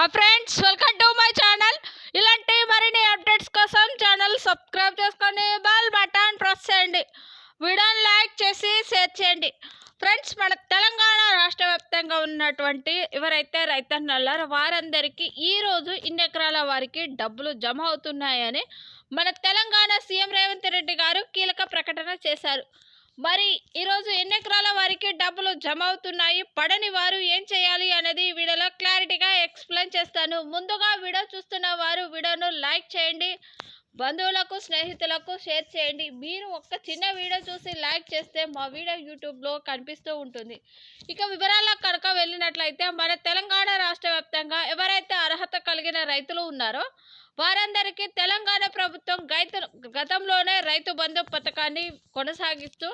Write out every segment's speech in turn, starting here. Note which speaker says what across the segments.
Speaker 1: హా friends welcome to my channel ఇలాంటి మరిన్ని అప్డేట్స్ కోసం ఛానల్ సబ్స్క్రైబ్ చేసుకొని బెల్ బటన్ ప్రెస్ చేయండి. వీడియోని లైక్ చేసి షేర్ చేయండి. ఫ్రెండ్స్ మన తెలంగాణ రాష్ట్ర వ్యాప్తంగా ఉన్నటువంటి ఎవరైతే రైతన్నలారో వారందరికీ ఈరోజు ఇన్ని ఎకరాల వారికి డబ్బులు జమ అవుతున్నాయని మన తెలంగాణ సీఎం రేవంత్ రెడ్డి గారు కీలక ప్రకటన చేశారు. మరి ఈరోజు ఎన్ని ఎకరాల వారికి డబ్బులు జమ అవుతున్నాయి? పడని వారు ఏం చేయాలి అనేది వీడియోలో క్లారిటీగా ఎక్స్ప్లెయిన్ చేస్తాను. ముందుగా వీడియో చూస్తున్న వారు వీడియోను లైక్ చేయండి. బంధువులకు స్నేహితులకు షేర్ చేయండి. మీరు ఒక్క చిన్న వీడియో చూసి లైక్ చేస్తే మా వీడియో యూట్యూబ్లో కనిపిస్తూ ఉంటుంది. ఇక వివరాల కనుక వెళ్ళినట్లయితే మన తెలంగాణ రాష్ట్ర ఎవరైతే అర్హత కలిగిన రైతులు ఉన్నారో వారందరికీ తెలంగాణ ప్రభుత్వం గైత గతంలోనే రైతు బంధు పథకాన్ని కొనసాగిస్తూ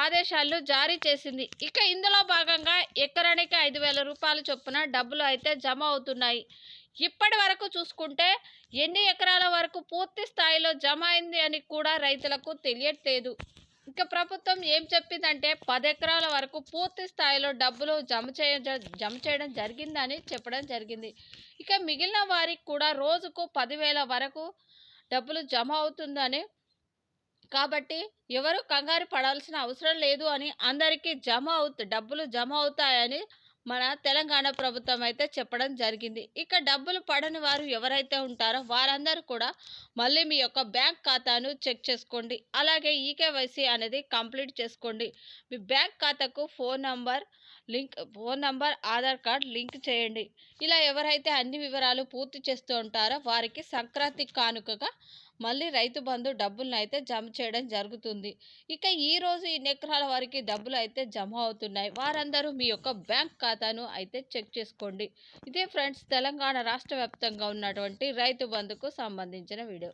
Speaker 1: ఆదేశాలు జారీ చేసింది. ఇక ఇందులో భాగంగా ఎకరానికి ఐదు వేల రూపాయల చొప్పున డబ్బులు అయితే జమ అవుతున్నాయి. ఇప్పటి వరకు చూసుకుంటే ఎన్ని ఎకరాల వరకు పూర్తి స్థాయిలో జమ అయింది అని కూడా రైతులకు తెలియట్లేదు. ఇక ప్రభుత్వం ఏం చెప్పిందంటే పది ఎకరాల వరకు పూర్తి స్థాయిలో డబ్బులు జమ చేయ జమ చేయడం జరిగిందని చెప్పడం జరిగింది. ఇక మిగిలిన వారికి కూడా రోజుకు పదివేల వరకు డబ్బులు జమ అవుతుందని కాబట్టి ఎవరు కంగారు పడాల్సిన అవసరం లేదు అని అందరికీ జమ అవుతు డబ్బులు జమ అవుతాయని మన తెలంగాణ ప్రభుత్వం అయితే చెప్పడం జరిగింది. ఇక డబ్బులు పడని వారు ఎవరైతే ఉంటారో వారందరూ కూడా మళ్ళీ మీ యొక్క బ్యాంక్ ఖాతాను చెక్ చేసుకోండి. అలాగే ఈకేవైసీ అనేది కంప్లీట్ చేసుకోండి. మీ బ్యాంక్ ఖాతాకు phone number link phone number Aadhaar card link చేయండి. ఇలా ఎవరైతే అన్ని వివరాలు పూర్తి చేస్తూ ఉంటారో వారికి సంక్రాంతి కానుకగా మళ్ళీ రైతు బంధు డబ్బులను అయితే జమ చేయడం జరుగుతుంది. ఇక ఈ రోజు ఈ ఎకరాల వారికి డబ్బులు అయితే జమ అవుతున్నాయి. వారందరూ మీ యొక్క బ్యాంక్ ఖాతాను అయితే చెక్ చేసుకోండి. ఇదే ఫ్రెండ్స్ తెలంగాణ రాష్ట్ర వ్యాప్తంగా ఉన్నటువంటి రైతు బంధుకు సంబంధించిన వీడియో.